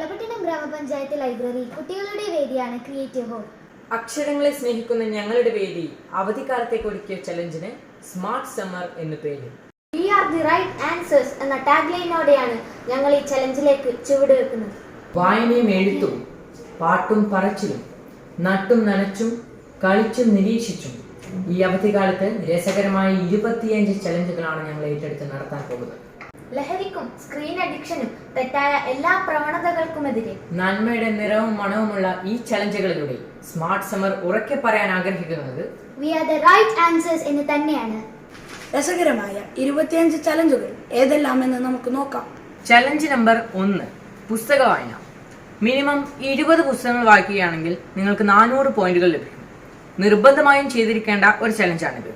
വളപട്ടണം ഗ്രാമപഞ്ചായത്ത് ലൈബ്രറി കുട്ടികളുടെ വേദിയാണ് ക്രിയേറ്റീവ് ഹോം അക്ഷരങ്ങളെ സ്നേഹിക്കുന്ന ഞങ്ങളുടെ വേദി അവധിക്കാലത്തേക്ക് ഒരുക്കിയ ചലഞ്ചിന് സ്മാർട്ട് സമ്മർ എന്ന പേര്. We are the right answers എന്ന ടാഗ് ലൈനോടെയാണ് ഞങ്ങൾ ഈ ചലഞ്ചിലേക്ക് ചുവടുവെക്കുന്നത്. വായനയും എഴുത്തും പാട്ടും പറച്ചിലും നട്ടും നനച്ചും കളിച്ചും നിരീക്ഷിച്ചും ഈ അവധിക്കാലത്ത് രസകരമായ ഇരുപത്തിയഞ്ച് ചലഞ്ചുകളാണ് ഞങ്ങൾ ഏറ്റെടുത്ത് നടത്താൻ പോകുന്നത്. ലഹരിക്കും സ്ക്രീൻ അഡിക്ഷനും തെറ്റായ എല്ലാ പ്രവണതകൾക്കുമെതിരെ. നന്മയുടെ നിറവും മണവുമുള്ള ഈ ചലഞ്ചുകളിലൂടെ സ്മാർട്ട് സമർ ഉറക്കെ പറയാൻ ആഗ്രഹിക്കുന്നത് we are the right answers എന്ന് തന്നെയാണ്. രസകരമായ ഇരുപത്തിയഞ്ച് ചലഞ്ചുകൾ ഏതെല്ലാമെന്ന് നമുക്ക് നോക്കാം. ചലഞ്ച് നമ്പർ ഒന്ന് പുസ്തക വായന. മിനിമം ഇരുപത് പുസ്തകങ്ങൾ വായിക്കുകയാണെങ്കിൽ നിങ്ങൾക്ക് നാനൂറ് പോയിന്റുകൾ ലഭിക്കും. നിർബന്ധമായും ചെയ്തിരിക്കേണ്ട ഒരു ചലഞ്ചാണിത്.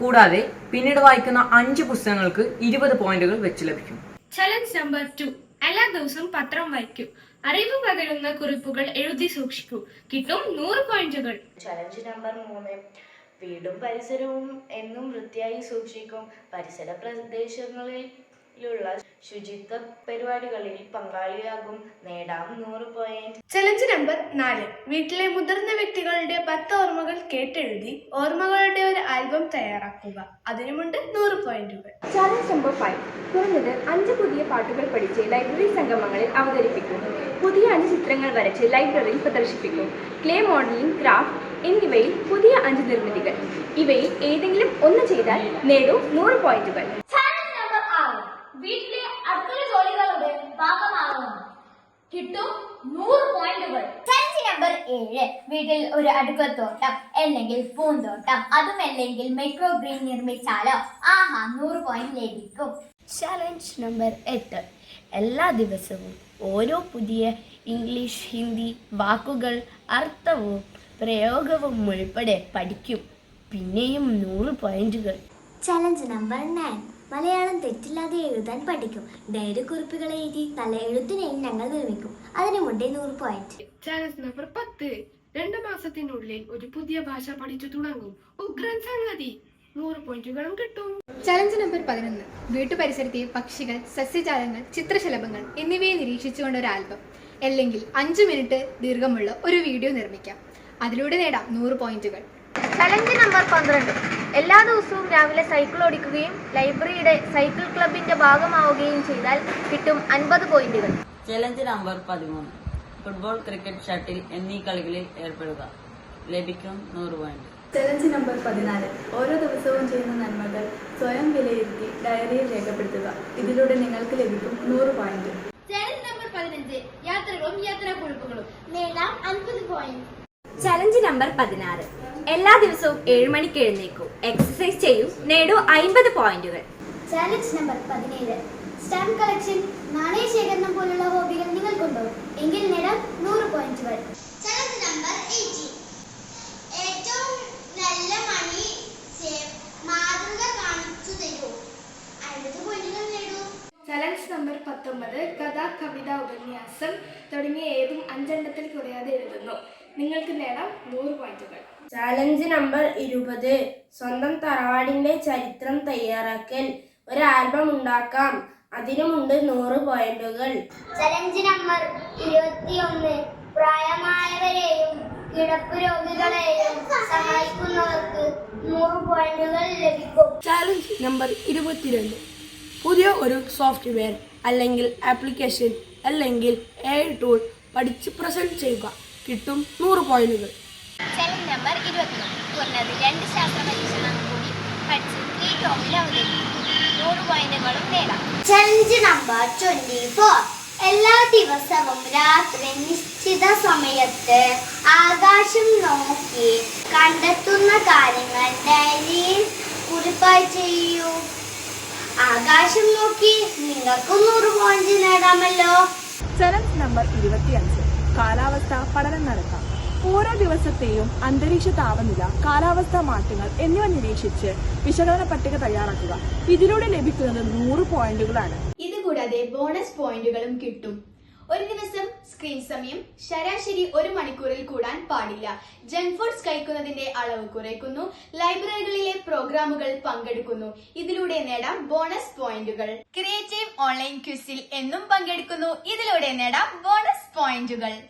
കൂടാതെ പിന്നീട് വായിക്കുന്ന അഞ്ച് പുസ്തകങ്ങൾക്ക് ഇരുപത് പോയിന്റുകൾ വെച്ച് ലഭിക്കും. Challenge number two. എല്ലാ ദിവസവും പത്രം വായിക്കൂ. അറിവ് പകരുന്ന കുറിപ്പുകൾ എഴുതി സൂക്ഷിക്കൂ. കിട്ടും നൂറ് പോയിന്റുകൾ. ചലഞ്ച് നമ്പർ മൂന്ന്. വീടും പരിസരവും എന്നും വൃത്തിയായി സൂക്ഷിക്കും. പരിസര പ്രദേശങ്ങളിലുള്ള ശുചിത്വ പരിപാടികളിൽ പങ്കാളിയാകും. നേടാം നൂറ് പോയിന്റ് ചലഞ്ച് നമ്പർ നാല്. വീട്ടിലെ മുതിർന്ന വ്യക്തികളുടെ പത്ത് ഓർമ്മകൾ കേട്ടെഴുതി ഓർമ്മകളുടെ ഒരു ആൽബം തയ്യാറാക്കുക. അതിനുമുണ്ട് നൂറ് പോയിന്റുകൾ ചാലഞ്ച് നമ്പർ ഫൈവ് കുറഞ്ഞത് അഞ്ച് പുതിയ പാട്ടുകൾ പഠിച്ച് ലൈബ്രറി സംഗമങ്ങളിൽ അവതരിപ്പിക്കും പുതിയ അഞ്ച് ചിത്രങ്ങൾ വരച്ച് ലൈബ്രറിയിൽ പ്രദർശിപ്പിക്കും. ക്ലേ മോഡലിംഗ് ക്രാഫ്റ്റ് എന്നിവയിൽ പുതിയ അഞ്ച് നിർമ്മിതികൾ. ഇവയിൽ ഏതെങ്കിലും ഒന്ന് ചെയ്താൽ നേടൂ നൂറ് പോയിന്റുകൾ ചലഞ്ച് നമ്പർ ആറ് വീട്ടിലെ അടുക്കള ജോലികളുടെ ഭാഗമാകുന്നു കിട്ടും. നൂറ് പോയിന്റുകൾ. ചലഞ്ച് നമ്പർ ഏഴ്. വീട്ടിൽ ഒരു അടുക്കളത്തോട്ടം അല്ലെങ്കിൽ പൂന്തോട്ടം. അതും അല്ലെങ്കിൽ മെട്രോ ഗ്രീൻ നിർമ്മിച്ചാലോ? ആഹാ നൂറ് പോയിന്റ് ലഭിക്കും. ചലഞ്ച് നമ്പർ എട്ട്. എല്ലാ ദിവസവും ഓരോ പുതിയ ഇംഗ്ലീഷ് ഹിന്ദി വാക്കുകൾ അർത്ഥവും പ്രയോഗവും ഉൾപ്പെടെ പഠിക്കും. പിന്നെയും നൂറ് പോയിന്റുകൾ ചലഞ്ച് നമ്പർ നയൻ മലയാളം തെറ്റില്ലാതെ എഴുതാൻ പഠിക്കും. ഡയറി കുറിപ്പുകൾ എഴുതി നല്ല എഴുത്തിനെയും ഞങ്ങൾ നിർമ്മിക്കും. അതിനു അതിനുമുണ്ടേ നൂറ് പോയിന്റ് ചലഞ്ച് നമ്പർ പത്ത്. രണ്ടു മാസത്തിനുള്ളിൽ ഒരു പുതിയ ഭാഷ പഠിച്ചു തുടങ്ങും. ഉഗ്രൻ സംഗതി. നൂറ് പോയിന്റുകളും കിട്ടും. ചലഞ്ച് നമ്പർ പതിനൊന്ന്. വീട്ടുപരിസരത്തെ പക്ഷികൾ സസ്യജാലങ്ങൾ ചിത്രശലഭങ്ങൾ എന്നിവയെ നിരീക്ഷിച്ചുകൊണ്ട് ഒരു ആൽബം. അല്ലെങ്കിൽ അഞ്ചു മിനിറ്റ് ദീർഘമുള്ള ഒരു വീഡിയോ നിർമ്മിക്കാം. അതിലൂടെ നേടാം നൂറ് പോയിന്റുകൾ ചലഞ്ച് നമ്പർ പന്ത്രണ്ട്. എല്ലാ ദിവസവും രാവിലെ സൈക്കിൾ ഓടിക്കുകയും ലൈബ്രറിയുടെ സൈക്കിൾ ക്ലബിന്റെ ഭാഗമാവുകയും ചെയ്താൽ കിട്ടും അൻപത് പോയിന്റുകൾ. ചലഞ്ച് നമ്പർ പതിമൂന്ന്. ഫുട്ബോൾ ക്രിക്കറ്റ് ഷട്ടിൽ എന്നീ കളികളിൽ ഏർപ്പെടുക. ലഭിക്കും നൂറ് പോയിന്റ്. ചലഞ്ച് നമ്പർ പതിനാല്. ഓരോ ദിവസവും ചെയ്യുന്ന നന്മകൾ സ്വയം വിലയിരുത്തി ഡയറിയിൽ രേഖപ്പെടുത്തുക. ഇതിലൂടെ നിങ്ങൾക്ക് ലഭിക്കും നൂറ് പോയിന്റ്. ചലഞ്ച് നമ്പർ പതിനഞ്ച്. യാത്രകളും യാത്രാക്കുറിപ്പുകളും. നേടാം അൻപത് പോയിന്റ്. ചലഞ്ച് നമ്പർ പതിനാറ്. എല്ലാ ദിവസവും ഏഴ് മണിക്ക് എഴുന്നേക്കൂ. എക്സസൈസ് ചെയ്യും. നേടൂ അയിമ്പത് പോയിന്റുകൾ. ചാലഞ്ച് നമ്പർ പതിനേഴ്. സ്റ്റാമ്പ് കളക്ഷൻ നാണയ ശേഖരണം പോലുള്ള ഹോബികൾ നിങ്ങൾക്കുണ്ടോ? എങ്കിൽ നേടാം നൂറ് പോയിന്റുകൾ. ചലഞ്ച് നമ്പർ ഏറ്റവും നല്ല മണി മാതൃക കാണിച്ചു തരൂ. അൻപത് പോയിന്റുകൾ നേടൂ. ചലഞ്ച് നമ്പർ പത്തൊമ്പത്. കഥ കവിത ഉപന്യാസം തുടങ്ങിയ ഏതും അഞ്ചെണ്ണത്തിൽ കുറയാതെ എഴുതുന്നു. നിങ്ങൾക്ക് നേടാം നൂറ് പോയിന്റുകൾ. ചാലഞ്ച് നമ്പർ ഇരുപത്. സ്വന്തം തറവാടിന്റെ ചരിത്രം തയ്യാറാക്കൽ. ഒരു ആൽബം ഉണ്ടാക്കാം. അതിനുമുണ്ട് നൂറ് പോയിന്റുകൾ. ചലഞ്ച് നമ്പർ ഇരുപത്തിയൊന്ന്. പ്രായമായവരെയും കിടപ്പ് രോഗികളെയും സഹായിക്കുന്നവർക്ക് നൂറ് പോയിന്റുകൾ ലഭിക്കും. ചാലഞ്ച് നമ്പർ ഇരുപത്തിരണ്ട്. പുതിയ ഒരു സോഫ്റ്റ്വെയർ അല്ലെങ്കിൽ ആപ്ലിക്കേഷൻ അല്ലെങ്കിൽ എ ടൂൾ പഠിച്ച് പ്രസന്റ് ചെയ്യുക. കിട്ടും നൂറ് പോയിന്റുകൾ. ചലഞ്ച് നമ്പർ ഇരുപത്തിനാല്. കുറഞ്ഞത് രണ്ട് ശാസ്ത്ര പരീക്ഷണം കൂടി പഠിച്ച് ഈ ടോപ്പിൽ അവതരിപ്പിക്കും നൂറ് പോയിന്റുകളും നേടാം. ചലഞ്ച് നമ്പർ ട്വന്റി ഫോർ എല്ലാ ദിവസവും രാത്രി നിശ്ചിത സമയത്ത് ആകാശം നോക്കി കണ്ടെത്തുന്ന കാര്യങ്ങൾ ഡയറിയിൽ കുറിപ്പായി ചെയ്യൂ. ആകാശം നോക്കി നിങ്ങൾക്കും നൂറ് പോയിന്റ് നേടാമല്ലോ. ചലഞ്ച് നമ്പർ ഇരുപത്തിയഞ്ച്. കാലാവസ്ഥ പഠനം നടത്താം. ഓരോ ദിവസത്തെയും അന്തരീക്ഷ താപനില കാലാവസ്ഥാ മാറ്റങ്ങൾ എന്നിവ നിരീക്ഷിച്ച് വിശകലന പട്ടിക തയ്യാറാക്കുക. ഇതിലൂടെ ലഭിക്കുന്നത് നൂറ് പോയിന്റുകളാണ്. ഇതുകൂടാതെ ബോണസ് പോയിന്റുകളും കിട്ടും. ഒരു ദിവസം സ്ക്രീൻ സമയം ശരാശരി ഒരു മണിക്കൂറിൽ കൂടാൻ പാടില്ല. ജങ്ക് ഫുഡ്സ് കഴിക്കുന്നതിന്റെ അളവ് കുറയ്ക്കുന്നു. ലൈബ്രറികളിലെ പ്രോഗ്രാമുകൾ പങ്കെടുക്കുന്നു. ഇതിലൂടെ നേടാം ബോണസ് പോയിന്റുകൾ. ക്രിയേറ്റീവ് ഓൺലൈൻ ക്വിസിൽ എന്നും പങ്കെടുക്കുന്നു. ഇതിലൂടെ നേടാം ബോണസ് പോയിന്റുകൾ.